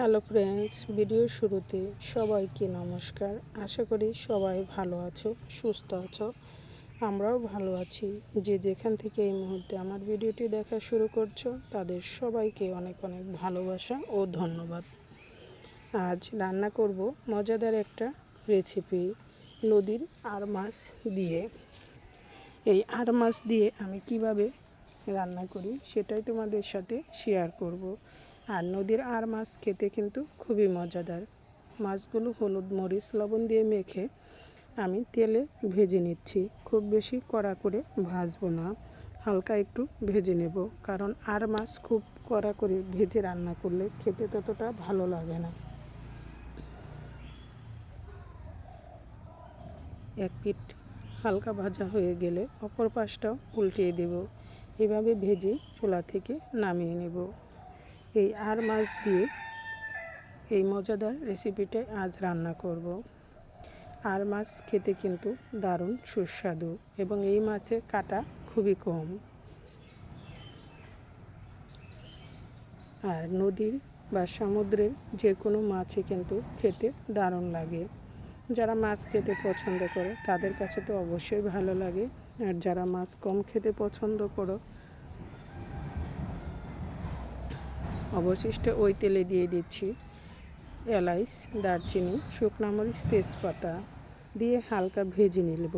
Hello friends, ভিডিওর শুরুতে সবাইকে নমস্কার। আশা করি সবাই ভালো আছো, সুস্থ আছো, আমরাও ভালো আছি। যে যেখান থেকে এই মুহূর্তে আমার ভিডিওটি দেখা শুরু করছ, তাদের সবাইকে অনেক অনেক ভালোবাসা ও ধন্যবাদ। আজ রান্না করব মজাদার একটা রেসিপি নদীর আর মাছ দিয়ে। এই আর মাছ দিয়ে আমি কীভাবে রান্না করি, সেটাই তোমাদের সাথে শেয়ার করব। আর নদীর আর মাছ খেতে কিন্তু খুবই মজাদার। মাছগুলো হলুদ মরিচ লবণ দিয়ে মেখে আমি তেলে ভেজে নিচ্ছি। খুব বেশি কড়া করে ভাজবো না, হালকা একটু ভেজে নেব। কারণ আর মাছ খুব কড়া করে ভেজে রান্না করলে খেতে ততটা ভালো লাগে না। এক পিঠ হালকা ভাজা হয়ে গেলে অপর পাশটাও উল্টিয়ে দেব। এভাবে ভেজে চুলা থেকে নামিয়ে নেব। এই আর মাছ দিয়ে এই মজাদার রেসিপিটাই আজ রান্না করব। আর মাছ খেতে কিন্তু দারুণ সুস্বাদু এবং এই মাছের কাটা খুবই কম। আর নদীর বা সমুদ্রের যে কোনো মাছই কিন্তু খেতে দারুণ লাগে। যারা মাছ খেতে পছন্দ করে, তাদের কাছে তো অবশ্যই ভালো লাগে। আর যারা মাছ কম খেতে পছন্দ করো অবশিষ্ট ওই তেলে দিয়ে দিচ্ছি এলাইচ, দারচিনি, শুকনা মরিচ, তেজপাতা দিয়ে হালকা ভেজে নিলব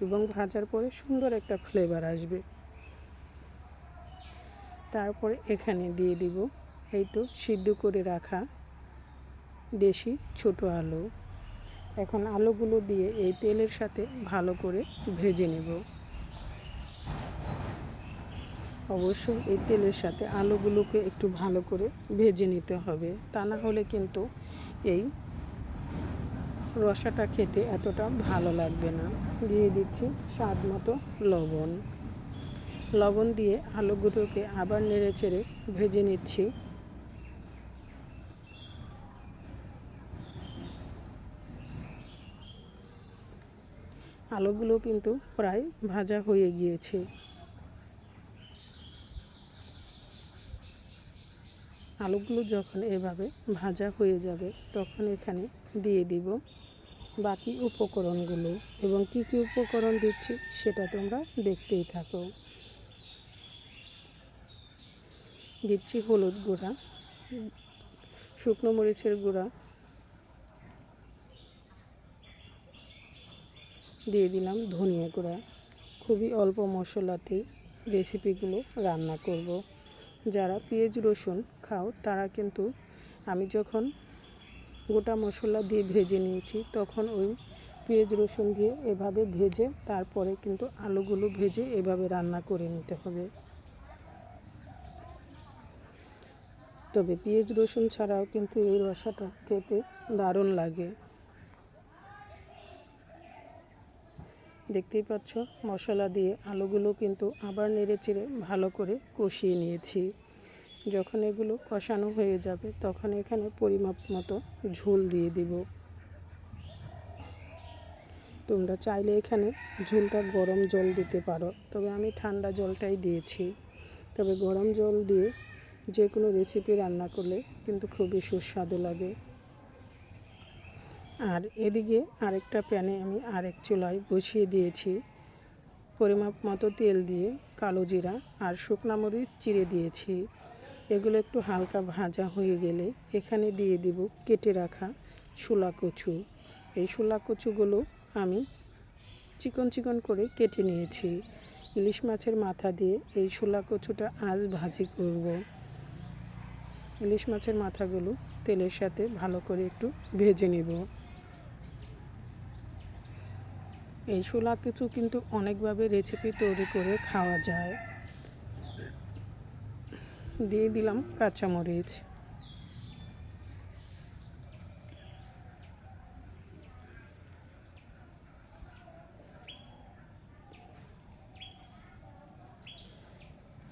এবং ভাজার পরে সুন্দর একটা ফ্লেভার আসবে। তারপরে এখানে দিয়ে দিব এই তো সিদ্ধ করে রাখা দেশি ছোট আলু। এখন আলুগুলো দিয়ে এই তেলের সাথে ভালো করে ভেজে নেব। অবশ্যই এই তেলের সাথে আলুগুলোকে একটু ভালো করে ভেজে নিতে হবে। তা না হলে কিন্তু এই রসাটা খেতে এতটা ভালো লাগবে না। দিয়ে দিচ্ছি স্বাদ মতো লবণ। লবণ দিয়ে আলুগুলোকে আবার নেড়ে চেড়ে ভেজে নিচ্ছি। আলুগুলো কিন্তু প্রায় ভাজা হয়ে গিয়েছে। আলুগুলো যখন এভাবে ভাজা হয়ে যাবে, তখন এখানে দিয়ে দিব বাকি উপকরণগুলো। এবং কি কি উপকরণ দিচ্ছি সেটা তোমরা দেখতেই থাকো। দিচ্ছি হলুদ গুঁড়া, শুকনো মরিচের গুঁড়া। দিয়ে দিলাম ধনিয়া গুঁড়া। খুবই অল্প মশলাতেই রেসিপিগুলো রান্না করব। যারা পেঁয়াজ, রসুন খাও, তারা কিন্তু আমি যখন গোটা মশলা দিয়ে ভেজে নিয়েছি, তখন ওই পেঁয়াজ, রসুন দিয়ে এভাবে ভেজে, তারপরে কিন্তু আলুগুলো ভেজে এভাবে রান্না করে নিতে হবে। তবে পেঁয়াজ, রসুন ছাড়াও কিন্তু এই রসাটা খেতে দারুণ লাগে। দেখতেই পাচ্ছ, মশলা দিয়ে আলুগুলো কিন্তু আবার নেড়ে চেড়ে ভালো করে কষিয়ে নিয়েছি। যখন এগুলো কষানো হয়ে যাবে, তখন এখানে পরিমাপ মতো ঝোল দিয়ে দিব। তোমরা চাইলে এখানে ঝোলটা গরম জল দিতে পারো, তবে আমি ঠান্ডা জলটাই দিয়েছি। তবে গরম জল দিয়ে যে কোনো রেসিপি রান্না করলে কিন্তু খুবই সুস্বাদু লাগে। আর এদিকে আরেকটা প্যানে আমি আরেক চুলায় বসিয়ে দিয়েছি পরিমাপ মতো তেল দিয়ে কালো জিরা আর শুকনা মরিচ চিড়ে দিয়েছি। এগুলো একটু হালকা ভাজা হয়ে গেলে এখানে দিয়ে দিব কেটে রাখা শোলা কচু এই শোলা কচুগুলো আমি চিকন চিকন করে কেটে নিয়েছি। ইলিশ মাছের মাথা দিয়ে এই শোলা কচুটা আজ ভাজি করব। ইলিশ মাছের মাথাগুলো তেলের সাথে ভালো করে একটু ভেজে নেব। এই শোলা কিছু কিন্তু অনেকভাবে রেসিপি তৈরি করে খাওয়া যায়। দিয়ে দিলাম কাঁচামরিচ।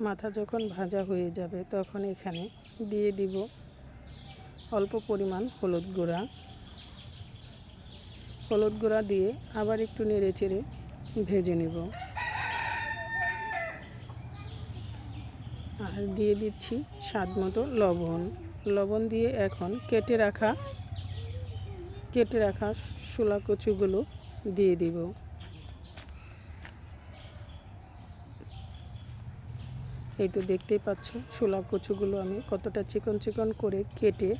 মাথা যখন ভাজা হয়ে যাবে তখন এখানে দিয়ে দিব অল্প পরিমাণ হলুদ গুঁড়া। হলুদ গুঁড়া দিয়ে আবার একটু নেড়ে চেড়ে ভেজে নেব। আর দিয়ে দিচ্ছি স্বাদ মতো লবণ। লবণ দিয়ে এখন কেটে রাখা কেটে রাখা শোলা কচুগুলো দিয়ে দিব। এই তো দেখতেই পাচ্ছ শোলা কচুগুলো আমি কতটা চিকন চিকন করে কেটে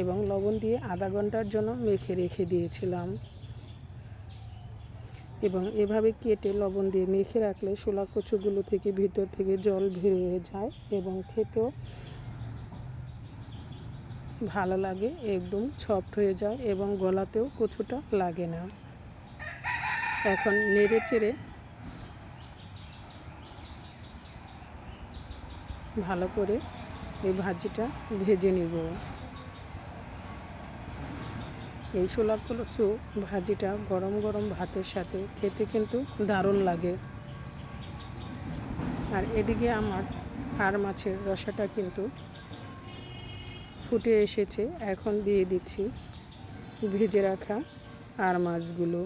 এবং লবণ দিয়ে আধা ঘণ্টার জন্য মেখে রেখে দিয়েছিলাম। এবং এভাবে কেটে লবণ দিয়ে মেখে রাখলে শোলা কচুগুলো থেকে ভিতর থেকে জল বেরিয়ে যায় এবং খেতেও ভালো লাগে, একদম সফট হয়ে যায় এবং গলাতেও কচুটা লাগে না। এখন নেড়ে চেড়ে ভালো করে এই ভাজিটা ভেজে নিব। এই ছোলা কচু ভাজিটা গরম গরম ভাতের সাথে খেতে কিন্তু দারুণ লাগে। আর এদিকে আমার আর মাছের রসাটা কিন্তু ফুটে এসেছে। এখন দিয়ে দিচ্ছি ভেজে রাখা আর মাছগুলো।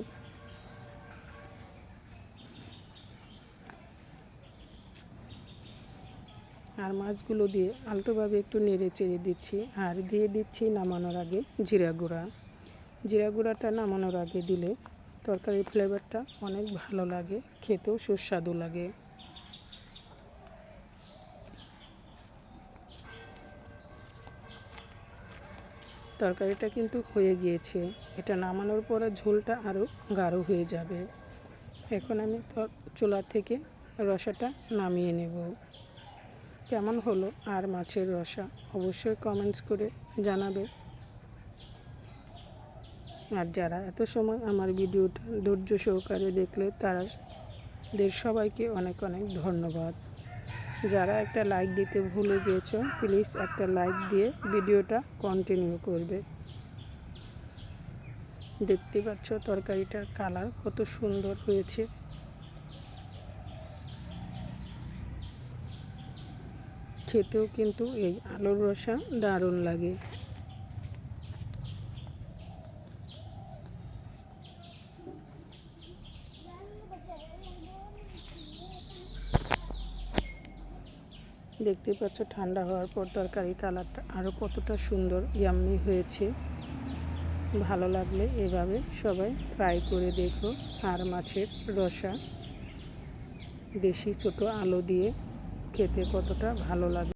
আর মাছগুলো দিয়ে আলতোভাবে একটু নেড়ে চেড়ে দিচ্ছি। আর দিয়ে দিচ্ছি নামানোর আগে জিরা গুঁড়া। জিরা গুঁড়াটা নামানোর আগে দিলে তরকারির ফ্লেভারটা অনেক ভালো লাগে, খেতেও সুস্বাদু লাগে। তরকারিটা কিন্তু হয়ে গিয়েছে, এটা নামানোর পরে ঝোলটা আরও গাঢ় হয়ে যাবে। এখন আমি চুলা থেকে রসাটা নামিয়ে নেব। কেমন হলো আর মাছের রসা? অবশ্যই কমেন্টস করে জানাবে। আর যারা এত সময় আমার ভিডিওটা ধৈর্য সহকারে দেখলে তারা দের সবাইকে অনেক অনেক ধন্যবাদ। যারা একটা লাইক দিতে ভুলে গিয়েছ প্লিজ একটা লাইক দিয়ে ভিডিওটা কন্টিনিউ করবে। দেখতে পাচ্ছ তরকারিটার কালার কত সুন্দর হয়েছে। খেতেও কিন্তু এই আলুর রসা দারুণ লাগে। দেখতে পাচ্ছ ঠান্ডা হওয়ার পর তরকারি কালারটা আরও কতটা সুন্দর ইয়াম্মি হয়েছে। ভালো লাগলে এভাবে সবাই ট্রাই করে দেখো। আর মাছের রসা, দেশি ছোট আলো দিয়ে খেতে কতটা ভালো লাগে।